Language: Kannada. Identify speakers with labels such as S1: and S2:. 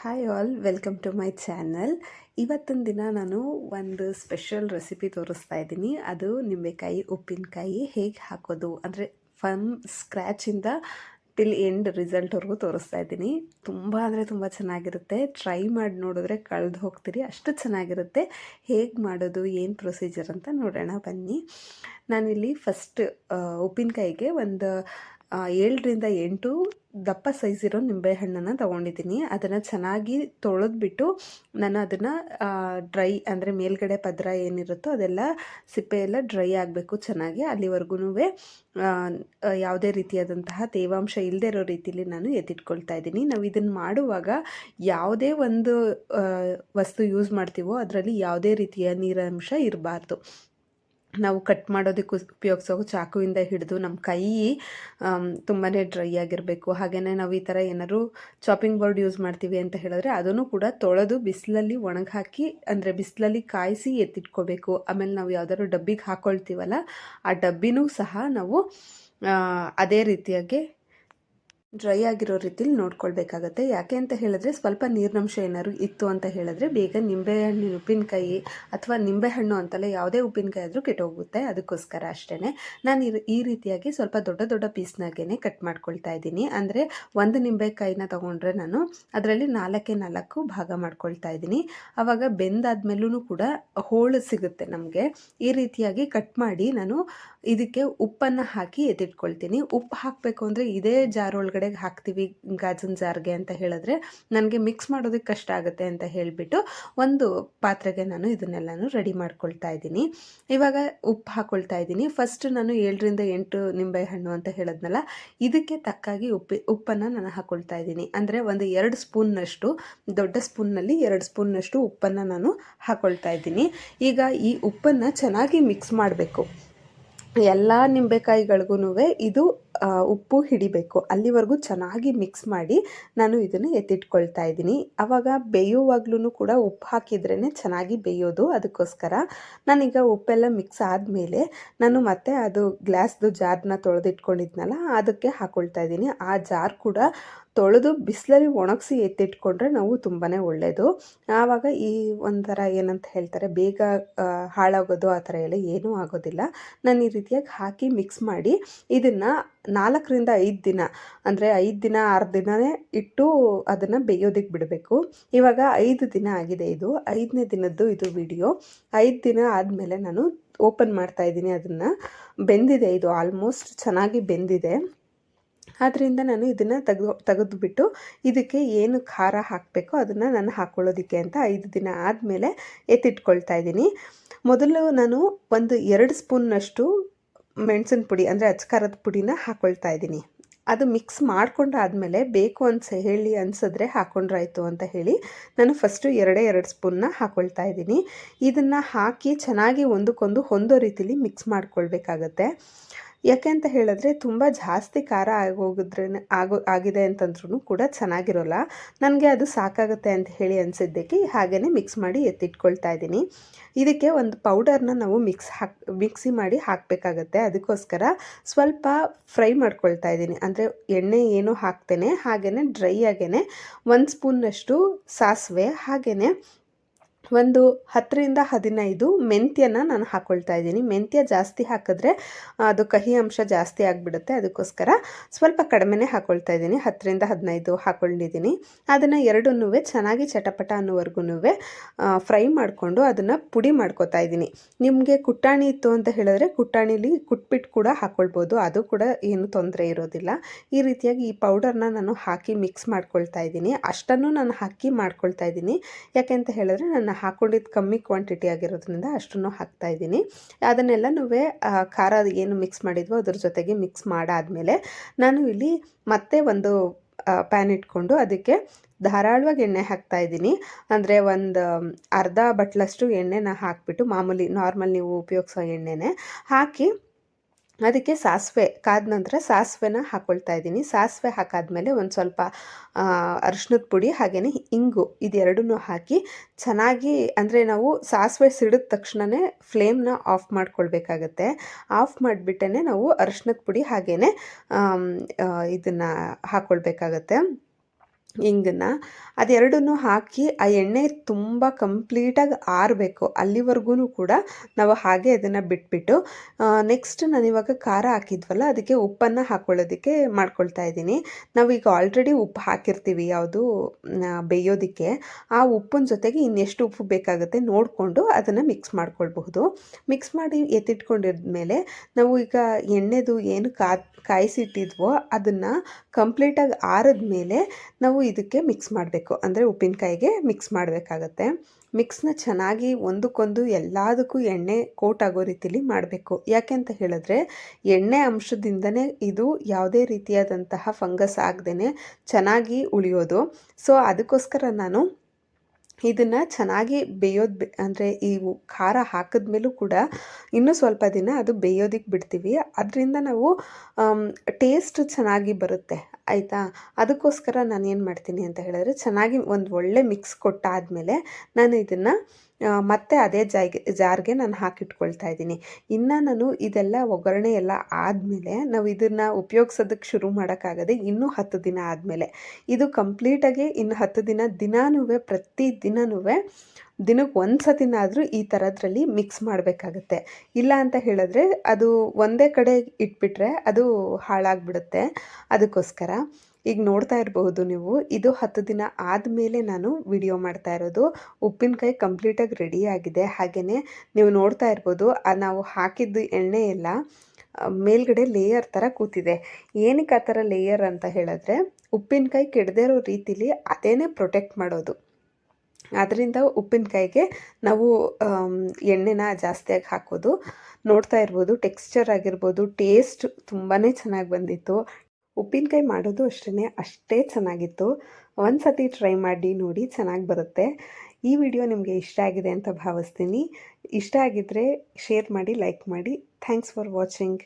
S1: Hi all welcome to my channel ಇವತ್ತಿನ ದಿನ ನಾನು ಒಂದು ಸ್ಪೆಷಲ್ ರೆಸಿಪಿ ತೋರಿಸ್ತಾ ಇದ್ದೀನಿ. ಅದು ನಿಂಬೆಕಾಯಿ, ಉಪ್ಪಿನಕಾಯಿ ಹೇಗೆ ಹಾಕೋದು ಅಂದರೆ ಫಮ್ ಸ್ಕ್ರ್ಯಾಚಿಂದ ಟಿಲ್ ಎಂಡ್ ರಿಸಲ್ಟ್ವರೆಗೂ ತೋರಿಸ್ತಾ ಇದ್ದೀನಿ. ತುಂಬ ಅಂದರೆ ತುಂಬ ಚೆನ್ನಾಗಿರುತ್ತೆ. ಟ್ರೈ ಮಾಡಿ ನೋಡಿದ್ರೆ ಕಳೆದು ಹೋಗ್ತೀರಿ. ಅಷ್ಟು ಚೆನ್ನಾಗಿರುತ್ತೆ. ಹೇಗೆ ಮಾಡೋದು, ಏನು ಪ್ರೊಸೀಜರ್ ಅಂತ ನೋಡೋಣ ಬನ್ನಿ. ನಾನಿಲ್ಲಿ ಫಸ್ಟ್ ಉಪ್ಪಿನಕಾಯಿಗೆ ಒಂದು ಏಳರಿಂದ ಎಂಟು ದಪ್ಪ ಸೈಜ್ ಇರೋ ನಿಂಬೆಹಣ್ಣನ್ನು ತೊಗೊಂಡಿದ್ದೀನಿ. ಅದನ್ನು ಚೆನ್ನಾಗಿ ತೊಳೆದ್ಬಿಟ್ಟು ನಾನು ಅದನ್ನು ಡ್ರೈ ಅಂದರೆ ಮೇಲ್ಗಡೆ ಪದರ ಏನಿರುತ್ತೋ ಅದೆಲ್ಲ ಸಿಪ್ಪೆ ಎಲ್ಲ ಡ್ರೈ ಆಗಬೇಕು ಚೆನ್ನಾಗಿ. ಅಲ್ಲಿವರೆಗೂ ಯಾವುದೇ ರೀತಿಯಾದಂತಹ ತೇವಾಂಶ ಇಲ್ಲದೆ ಇರೋ ರೀತಿಯಲ್ಲಿ ನಾನು ಎತ್ತಿಟ್ಕೊಳ್ತಾ ಇದ್ದೀನಿ. ನಾವು ಇದನ್ನು ಮಾಡುವಾಗ ಯಾವುದೇ ಒಂದು ವಸ್ತು ಯೂಸ್ ಮಾಡ್ತೀವೋ ಅದರಲ್ಲಿ ಯಾವುದೇ ರೀತಿಯ ನೀರಾಂಶ ಇರಬಾರ್ದು. ನಾವು ಕಟ್ ಮಾಡೋದಕ್ಕೆ ಉಪಯೋಗಿಸೋ ಚಾಕುವಿಂದ ಹಿಡಿದು ನಮ್ಮ ಕೈ ತುಂಬಾ ಡ್ರೈ ಆಗಿರಬೇಕು. ಹಾಗೆಯೇ ನಾವು ಈ ಥರ ಏನಾದರೂ ಚಾಪಿಂಗ್ ಬೋರ್ಡ್ ಯೂಸ್ ಮಾಡ್ತೀವಿ ಅಂತ ಹೇಳಿದ್ರೆ ಅದನ್ನು ಕೂಡ ತೊಳೆದು ಬಿಸಿಲಲ್ಲಿ ಒಣಗಿ ಹಾಕಿ ಅಂದರೆ ಬಿಸಿಲಲ್ಲಿ ಕಾಯಿಸಿ ಎತ್ತಿಟ್ಕೋಬೇಕು. ಆಮೇಲೆ ನಾವು ಯಾವ್ದಾದ್ರು ಡಬ್ಬಿಗೆ ಹಾಕ್ಕೊಳ್ತೀವಲ್ಲ ಆ ಡಬ್ಬಿನೂ ಸಹ ನಾವು ಅದೇ ರೀತಿಯಾಗಿ ಡ್ರೈ ಆಗಿರೋ ರೀತಿಲಿ ನೋಡ್ಕೊಳ್ಬೇಕಾಗತ್ತೆ. ಯಾಕೆ ಅಂತ ಹೇಳಿದ್ರೆ ಸ್ವಲ್ಪ ನೀರಿನಂಶ ಏನಾದ್ರು ಇತ್ತು ಅಂತ ಹೇಳಿದ್ರೆ ಬೇಗ ನಿಂಬೆಹಣ್ಣಿನ ಉಪ್ಪಿನಕಾಯಿ ಅಥವಾ ನಿಂಬೆಹಣ್ಣು ಅಂತಲೇ ಯಾವುದೇ ಉಪ್ಪಿನಕಾಯಿ ಆದರೂ ಕೆಟ್ಟೋಗುತ್ತೆ. ಅದಕ್ಕೋಸ್ಕರ ಅಷ್ಟೇ ನಾನು ಈ- ಈ ರೀತಿಯಾಗಿ ಸ್ವಲ್ಪ ದೊಡ್ಡ ದೊಡ್ಡ ಪೀಸ್ನಾಗೇ ಕಟ್ ಮಾಡ್ಕೊಳ್ತಾ ಇದ್ದೀನಿ. ಅಂದರೆ ಒಂದು ನಿಂಬೆಕಾಯಿನ ತೊಗೊಂಡ್ರೆ ನಾನು ಅದರಲ್ಲಿ ನಾಲ್ಕೇ ನಾಲ್ಕು ಭಾಗ ಮಾಡ್ಕೊಳ್ತಾ ಇದ್ದೀನಿ. ಆವಾಗ ಬೆಂದಾದ್ಮೇಲೂ ಕೂಡ ಹೋಳು ಸಿಗುತ್ತೆ ನಮಗೆ. ಈ ರೀತಿಯಾಗಿ ಕಟ್ ಮಾಡಿ ನಾನು ಇದಕ್ಕೆ ಉಪ್ಪನ್ನು ಹಾಕಿ ಎತ್ತಿಟ್ಕೊಳ್ತೀನಿ. ಉಪ್ಪು ಹಾಕಬೇಕು ಅಂದರೆ ಇದೇ ಜಾರ್ ಒಳಗಡೆ ಹಾಕ್ತೀವಿ ಗಾಜಿನ ಜಾರ್ಗೆ ಅಂತ ಹೇಳಿದ್ರೆ ನನಗೆ ಮಿಕ್ಸ್ ಮಾಡೋದಕ್ಕೆ ಕಷ್ಟ ಆಗುತ್ತೆ ಅಂತ ಹೇಳಿಬಿಟ್ಟು ಒಂದು ಪಾತ್ರೆಗೆ ನಾನು ಇದನ್ನೆಲ್ಲನೂ ರೆಡಿ ಮಾಡ್ಕೊಳ್ತಾ ಇದ್ದೀನಿ. ಇವಾಗ ಉಪ್ಪು ಹಾಕ್ಕೊಳ್ತಾ ಇದ್ದೀನಿ. ಫಸ್ಟ್ ನಾನು ಏಳರಿಂದ ಎಂಟು ನಿಂಬೆಹಣ್ಣು ಅಂತ ಹೇಳಿದ್ನಲ್ಲ, ಇದಕ್ಕೆ ತಕ್ಕಾಗಿ ಉಪ್ಪಿ, ಉಪ್ಪನ್ನು ನಾನು ಹಾಕ್ಕೊಳ್ತಾ ಇದ್ದೀನಿ. ಅಂದರೆ ಒಂದು ಎರಡು ಸ್ಪೂನ್ನಷ್ಟು, ದೊಡ್ಡ ಸ್ಪೂನ್ನಲ್ಲಿ ಎರಡು ಸ್ಪೂನ್ನಷ್ಟು ಉಪ್ಪನ್ನು ನಾನು ಹಾಕ್ಕೊಳ್ತಾ ಇದ್ದೀನಿ. ಈಗ ಈ ಉಪ್ಪನ್ನು ಚೆನ್ನಾಗಿ ಮಿಕ್ಸ್ ಮಾಡಬೇಕು. ಎಲ್ಲ ನಿಂಬೆಕಾಯಿಗಳಿಗೂ ಇದು ಉಪ್ಪು ಹಿಡಿಬೇಕು. ಅಲ್ಲಿವರೆಗೂ ಚೆನ್ನಾಗಿ ಮಿಕ್ಸ್ ಮಾಡಿ ನಾನು ಇದನ್ನು ಎತ್ತಿಟ್ಕೊಳ್ತಾ ಇದ್ದೀನಿ. ಆವಾಗ ಬೇಯುವಾಗ್ಲೂ ಕೂಡ ಉಪ್ಪು ಹಾಕಿದ್ರೇ ಚೆನ್ನಾಗಿ ಬೇಯೋದು. ಅದಕ್ಕೋಸ್ಕರ ನಾನೀಗ ಉಪ್ಪೆಲ್ಲ ಮಿಕ್ಸ್ ಆದಮೇಲೆ ನಾನು ಮತ್ತೆ ಅದು ಗ್ಲಾಸ್ದು ಜಾರ್ನ ತೊಳೆದಿಟ್ಕೊಂಡಿದ್ನಲ್ಲ, ಅದಕ್ಕೆ ಹಾಕೊಳ್ತಾ ಇದ್ದೀನಿ. ಆ ಜಾರ್ ಕೂಡ ತೊಳೆದು ಬಿಸಿಲಲ್ಲಿ ಒಣಗಿಸಿ ಎತ್ತಿಟ್ಕೊಂಡ್ರೆ ನಾವು ತುಂಬಾ ಒಳ್ಳೆಯದು ಆವಾಗ ಈ ಒಂಥರ ಏನಂತ ಹೇಳ್ತಾರೆ, ಬೇಗ ಹಾಳಾಗೋದು, ಆ ಥರ ಎಲ್ಲ ಏನೂ ಆಗೋದಿಲ್ಲ. ನಾನು ರೀತಿಯಾಗಿ ಹಾಕಿ ಮಿಕ್ಸ್ ಮಾಡಿ ಇದನ್ನು ನಾಲ್ಕರಿಂದ ಐದು ದಿನ, ಅಂದರೆ ಐದು ದಿನ, ಆರು ದಿನವೇ ಇಟ್ಟು ಅದನ್ನು ಬೇಯೋದಕ್ಕೆ ಬಿಡಬೇಕು. ಇವಾಗ ಐದು ದಿನ ಆಗಿದೆ ಇದು. ಐದನೇ ದಿನದ್ದು ಇದು ವಿಡಿಯೋ ಐದು ದಿನ ಆದಮೇಲೆ ನಾನು ಓಪನ್ ಮಾಡ್ತಾ ಇದ್ದೀನಿ ಅದನ್ನು. ಬೆಂದಿದೆ ಇದು ಆಲ್ಮೋಸ್ಟ್ ಚೆನ್ನಾಗಿ ಬೆಂದಿದೆ. ಆದ್ದರಿಂದ ನಾನು ಇದನ್ನು ತೆಗೆದು, ತೆಗೆದುಬಿಟ್ಟು ಇದಕ್ಕೆ ಏನು ಖಾರ ಹಾಕಬೇಕೋ ಅದನ್ನು ನಾನು ಹಾಕ್ಕೊಳ್ಳೋದಕ್ಕೆ ಅಂತ ಐದು ದಿನ ಆದಮೇಲೆ ಎತ್ತಿಟ್ಕೊಳ್ತಾ ಇದ್ದೀನಿ. ಮೊದಲು ನಾನು ಒಂದು ಎರಡು ಸ್ಪೂನ್ನಷ್ಟು ಮೆಣಸಿನ ಪುಡಿ ಅಂದರೆ ಅಚ್ಕಾರದ ಪುಡಿನ ಹಾಕ್ಕೊಳ್ತಾ ಇದ್ದೀನಿ. ಅದು ಮಿಕ್ಸ್ ಮಾಡ್ಕೊಂಡಾದಮೇಲೆ ಬೇಕು ಅನ್ಸ, ಹೇಳಿ ಅನ್ಸಿದ್ರೆ ಹಾಕ್ಕೊಂಡ್ರಾಯ್ತು ಅಂತ ಹೇಳಿ ನಾನು ಫಸ್ಟು ಎರಡೇ ಎರಡು ಸ್ಪೂನ್ನ ಹಾಕ್ಕೊಳ್ತಾ ಇದ್ದೀನಿ. ಇದನ್ನು ಹಾಕಿ ಚೆನ್ನಾಗಿ ಒಂದಕ್ಕೊಂದು ಹೊಂದೋ ರೀತಿಲಿ ಮಿಕ್ಸ್ ಮಾಡ್ಕೊಳ್ಬೇಕಾಗತ್ತೆ. ಯಾಕೆ ಅಂತ ಹೇಳಿದ್ರೆ ತುಂಬ ಜಾಸ್ತಿ ಖಾರ ಆಗೋಗಿದ್ರೆ, ಆಗೋ, ಆಗಿದೆ ಅಂತಂದ್ರೂ ಕೂಡ ಚೆನ್ನಾಗಿರೋಲ್ಲ. ನನಗೆ ಅದು ಸಾಕಾಗುತ್ತೆ ಅಂತ ಹೇಳಿ ಅನಿಸಿದ್ದಕ್ಕೆ ಹಾಗೆಯೇ ಮಿಕ್ಸ್ ಮಾಡಿ ಎತ್ತಿಟ್ಕೊಳ್ತಾ ಇದ್ದೀನಿ. ಇದಕ್ಕೆ ಒಂದು ಪೌಡರ್ನ ನಾವು ಮಿಕ್ಸ್ ಹಾಕ್ ಮಿಕ್ಸಿ ಮಾಡಿ ಹಾಕಬೇಕಾಗತ್ತೆ. ಅದಕ್ಕೋಸ್ಕರ ಸ್ವಲ್ಪ ಫ್ರೈ ಮಾಡ್ಕೊಳ್ತಾ ಇದ್ದೀನಿ. ಅಂದರೆ ಎಣ್ಣೆ ಏನು ಹಾಕ್ತೇನೆ ಹಾಗೆಯೇ ಡ್ರೈ ಆಗೇ ಒಂದು ಸ್ಪೂನ್ನಷ್ಟು ಸಾಸಿವೆ ಹಾಗೆಯೇ ಒಂದು ಹತ್ತರಿಂದ ಹದಿನೈದು ಮೆಂತ್ಯನ ನಾನು ಹಾಕ್ಕೊಳ್ತಾ ಇದ್ದೀನಿ. ಮೆಂತ್ಯ ಜಾಸ್ತಿ ಹಾಕಿದ್ರೆ, ಅದು ಕಹಿ ಅಂಶ ಜಾಸ್ತಿ ಆಗಿಬಿಡುತ್ತೆ. ಅದಕ್ಕೋಸ್ಕರ ಸ್ವಲ್ಪ ಕಡಿಮೆನೆ ಹಾಕ್ಕೊಳ್ತಾ ಇದ್ದೀನಿ. ಹತ್ತರಿಂದ ಹದಿನೈದು ಹಾಕ್ಕೊಂಡಿದ್ದೀನಿ ಅದನ್ನು ಎರಡನ್ನೂ ಚೆನ್ನಾಗಿ ಚಟಪಟ ಅನ್ನೋವರೆಗೂ ಫ್ರೈ ಮಾಡಿಕೊಂಡು ಅದನ್ನು ಪುಡಿ ಮಾಡ್ಕೋತಾ ಇದ್ದೀನಿ. ನಿಮಗೆ ಕುಟ್ಟಾಣಿ ಇತ್ತು ಅಂತ ಹೇಳಿದ್ರೆ ಕುಟ್ಟಾಣಿಲಿ ಕುಟ್ಬಿಟ್ಟು ಕೂಡ ಹಾಕ್ಕೊಳ್ಬೋದು ಅದು ಕೂಡ ಏನು ತೊಂದರೆ ಇರೋದಿಲ್ಲ. ಈ ರೀತಿಯಾಗಿ ಈ ಪೌಡರ್ನ ನಾನು ಹಾಕಿ ಮಿಕ್ಸ್ ಮಾಡ್ಕೊಳ್ತಾ ಇದ್ದೀನಿ. ಅಷ್ಟನ್ನು ನಾನು ಹಾಕಿ ಮಾಡ್ಕೊಳ್ತಾ ಇದ್ದೀನಿ. ಯಾಕೆ ಅಂತ ಹೇಳಿದ್ರೆ ನಾನು ಹಾಕ್ಕೊಂಡಿದ್ದು ಕಮ್ಮಿ ಕ್ವಾಂಟಿಟಿ ಆಗಿರೋದ್ರಿಂದ ಅಷ್ಟನ್ನು ಹಾಕ್ತಾ ಇದ್ದೀನಿ. ಅದನ್ನೆಲ್ಲನೂ ಖಾರ ಏನು ಮಿಕ್ಸ್ ಮಾಡಿದ್ವೋ ಅದ್ರ ಜೊತೆಗೆ ಮಿಕ್ಸ್ ಮಾಡಾದಮೇಲೆ ನಾನು ಇಲ್ಲಿ ಮತ್ತೆ ಒಂದು ಪ್ಯಾನ್ ಇಟ್ಕೊಂಡು ಅದಕ್ಕೆ ಧಾರಾಳವಾಗಿ ಎಣ್ಣೆ ಹಾಕ್ತಾ ಇದ್ದೀನಿ. ಅಂದರೆ ಒಂದು ಅರ್ಧ ಬಟ್ಲಷ್ಟು ಎಣ್ಣೆನ ಹಾಕಿಬಿಟ್ಟು ಮಾಮೂಲಿ ನಾರ್ಮಲ್ ನೀವು ಉಪಯೋಗಿಸೋ ಎಣ್ಣೆನೇ ಹಾಕಿ ಅದಕ್ಕೆ ಸಾಸಿವೆ ಕಾದ ನಂತರ ಸಾಸಿವೆನ ಹಾಕ್ಕೊಳ್ತಾ ಇದ್ದೀನಿ. ಸಾಸಿವೆ ಹಾಕಾದ್ಮೇಲೆ ಒಂದು ಸ್ವಲ್ಪ ಅರಿಶಿನದ ಪುಡಿ ಹಾಗೆಯೇ ಇಂಗು ಇದೆರಡೂ ಹಾಕಿ ಚೆನ್ನಾಗಿ, ಅಂದರೆ ನಾವು ಸಾಸಿವೆ ಸಿಡಿದ ತಕ್ಷಣವೇ ಫ್ಲೇಮ್ನ ಆಫ್ ಮಾಡ್ಕೊಳ್ಬೇಕಾಗತ್ತೆ. ಆಫ್ ಮಾಡಿಬಿಟ್ಟೇ ನಾವು ಅರಿಶಿನದ ಪುಡಿ ಹಾಗೆಯೇ ಇದನ್ನು ಹಾಕ್ಕೊಳ್ಬೇಕಾಗತ್ತೆ ಇಂಗನ್ನು ಅದೆರಡನ್ನೂ ಹಾಕಿ ಆ ಎಣ್ಣೆ ತುಂಬ ಕಂಪ್ಲೀಟಾಗಿ ಆರಬೇಕು. ಅಲ್ಲಿವರೆಗೂ ಕೂಡ ನಾವು ಹಾಗೆ ಅದನ್ನು ಬಿಟ್ಬಿಟ್ಟು ನೆಕ್ಸ್ಟ್ ನಾನಿವಾಗ ಖಾರ ಹಾಕಿದ್ವಲ್ಲ, ಅದಕ್ಕೆ ಉಪ್ಪನ್ನು ಹಾಕ್ಕೊಳ್ಳೋದಕ್ಕೆ ಮಾಡ್ಕೊಳ್ತಾ ಇದ್ದೀನಿ. ನಾವೀಗ ಆಲ್ರೆಡಿ ಉಪ್ಪು ಹಾಕಿರ್ತೀವಿ ಯಾವುದು ಬೇಯೋದಕ್ಕೆ. ಆ ಉಪ್ಪಿನ ಜೊತೆಗೆ ಇನ್ನೆಷ್ಟು ಉಪ್ಪು ಬೇಕಾಗುತ್ತೆ ನೋಡಿಕೊಂಡು ಅದನ್ನು ಮಿಕ್ಸ್ ಮಾಡ್ಕೊಳ್ಬಹುದು. ಮಿಕ್ಸ್ ಮಾಡಿ ಎತ್ತಿಟ್ಕೊಂಡಿದ್ಮೇಲೆ ನಾವು ಈಗ ಎಣ್ಣೆದು ಏನು ಕಾಯಿಸಿಟ್ಟಿದ್ವೋ ಅದನ್ನು ಕಂಪ್ಲೀಟಾಗಿ ಆರಿದ ಮೇಲೆ ನಾವು ಇದಕ್ಕೆ ಮಿಕ್ಸ್ ಮಾಡಬೇಕು. ಅಂದರೆ ಉಪ್ಪಿನಕಾಯಿಗೆ ಮಿಕ್ಸ್ ಮಾಡಬೇಕಾಗತ್ತೆ. ಮಿಕ್ಸ್ನ ಚೆನ್ನಾಗಿ ಒಂದಕ್ಕೊಂದು ಎಲ್ಲದಕ್ಕೂ ಎಣ್ಣೆ ಕೋಟ್ ಆಗೋ ರೀತಿಲಿ ಮಾಡಬೇಕು. ಯಾಕೆ ಅಂತ ಹೇಳಿದ್ರೆ, ಎಣ್ಣೆ ಅಂಶದಿಂದನೇ ಇದು ಯಾವುದೇ ರೀತಿಯಾದಂತಹ ಫಂಗಸ್ ಆಗದೇ ಚೆನ್ನಾಗಿ ಉಳಿಯೋದು. ಸೊ ಅದಕ್ಕೋಸ್ಕರ ನಾನು ಇದನ್ನು ಚೆನ್ನಾಗಿ ಬೇಯೋದು ಅಂದರೆ ಈ ಖಾರ ಹಾಕಿದ್ಮೇಲೂ ಕೂಡ ಇನ್ನೂ ಸ್ವಲ್ಪ ದಿನ ಅದು ಬೇಯೋದಕ್ಕೆ ಬಿಡ್ತೀವಿ. ಅದರಿಂದ ನಾವು ಟೇಸ್ಟ್ ಚೆನ್ನಾಗಿ ಬರುತ್ತೆ. ಆಯಿತಾ? ಅದಕ್ಕೋಸ್ಕರ ನಾನು ಏನು ಮಾಡ್ತೀನಿ ಅಂತ ಹೇಳಿದ್ರೆ ಚೆನ್ನಾಗಿ ಒಂದು ಒಳ್ಳೆ ಮಿಕ್ಸ್ ಕೊಟ್ಟಾದಮೇಲೆ ನಾನು ಇದನ್ನು ಮತ್ತೆ ಅದೇ ಜಾಯ್ಗೆ, ಜಾರ್ಗೆ ನಾನು ಹಾಕಿಟ್ಕೊಳ್ತಾ ಇದ್ದೀನಿ. ಇನ್ನು ನಾನು ಇದೆಲ್ಲ ಒಗ್ಗರಣೆ ಎಲ್ಲ ಆದಮೇಲೆ ನಾವು ಇದನ್ನು ಉಪಯೋಗಿಸೋದಕ್ಕೆ ಶುರು ಮಾಡೋಕ್ಕಾಗದೆ ಇನ್ನೂ ಹತ್ತು ದಿನ ಆದಮೇಲೆ. ಇದು ಕಂಪ್ಲೀಟಾಗಿ ಇನ್ನು ಹತ್ತು ದಿನ ದಿನಾನೂ ಪ್ರತಿ ದಿನಾನು ದಿನಕ್ಕೆ ಒಂದು ಸತಿನಾದರೂ ಈ ಥರದ್ರಲ್ಲಿ ಮಿಕ್ಸ್ ಮಾಡಬೇಕಾಗತ್ತೆ. ಇಲ್ಲ ಅಂತ ಹೇಳಿದ್ರೆ ಅದು ಒಂದೇ ಕಡೆ ಇಟ್ಬಿಟ್ರೆ ಅದು ಹಾಳಾಗ್ಬಿಡುತ್ತೆ. ಅದಕ್ಕೋಸ್ಕರ ಈಗ ನೋಡ್ತಾ ಇರಬಹುದು ನೀವು, ಇದು ಹತ್ತು ದಿನ ಆದಮೇಲೆ ನಾನು ವಿಡಿಯೋ ಮಾಡ್ತಾ ಇರೋದು. ಉಪ್ಪಿನಕಾಯಿ ಕಂಪ್ಲೀಟಾಗಿ ರೆಡಿ ಆಗಿದೆ. ಹಾಗೆಯೇ ನೀವು ನೋಡ್ತಾ ಇರ್ಬೋದು ನಾವು ಹಾಕಿದ್ದು ಎಣ್ಣೆ ಎಲ್ಲ ಮೇಲ್ಗಡೆ ಲೇಯರ್ ಥರ ಕೂತಿದೆ. ಏನಕ್ಕೆ ಆ ಥರ ಲೇಯರ್ ಅಂತ ಹೇಳಿದ್ರೆ, ಉಪ್ಪಿನಕಾಯಿ ಕೆಡದೇ ಇರೋ ರೀತಿಲಿ ಅದೇನೇ ಪ್ರೊಟೆಕ್ಟ್ ಮಾಡೋದು. ಅದರಿಂದ ಉಪ್ಪಿನಕಾಯಿಗೆ ನಾವು ಎಣ್ಣೆನ ಜಾಸ್ತಿಯಾಗಿ ಹಾಕೋದು. ನೋಡ್ತಾ ಇರ್ಬೋದು ಟೆಕ್ಸ್ಚರ್ ಆಗಿರ್ಬೋದು ಟೇಸ್ಟ್ ತುಂಬಾ ಚೆನ್ನಾಗಿ ಬಂದಿತ್ತು. ಉಪ್ಪಿನಕಾಯಿ ಮಾಡೋದು ಅಷ್ಟೇ ಅಷ್ಟೇ ಚೆನ್ನಾಗಿತ್ತು. ಒಂದು ಸತಿ ಟ್ರೈ ಮಾಡಿ ನೋಡಿ ಚೆನ್ನಾಗಿ ಬರುತ್ತೆ. ಈ ವಿಡಿಯೋ ನಿಮಗೆ ಇಷ್ಟ ಆಗಿದೆ ಅಂತ ಭಾವಿಸ್ತೀನಿ. ಇಷ್ಟ ಆಗಿದ್ದರೆ ಶೇರ್ ಮಾಡಿ ಲೈಕ್ ಮಾಡಿ. Thanks for watching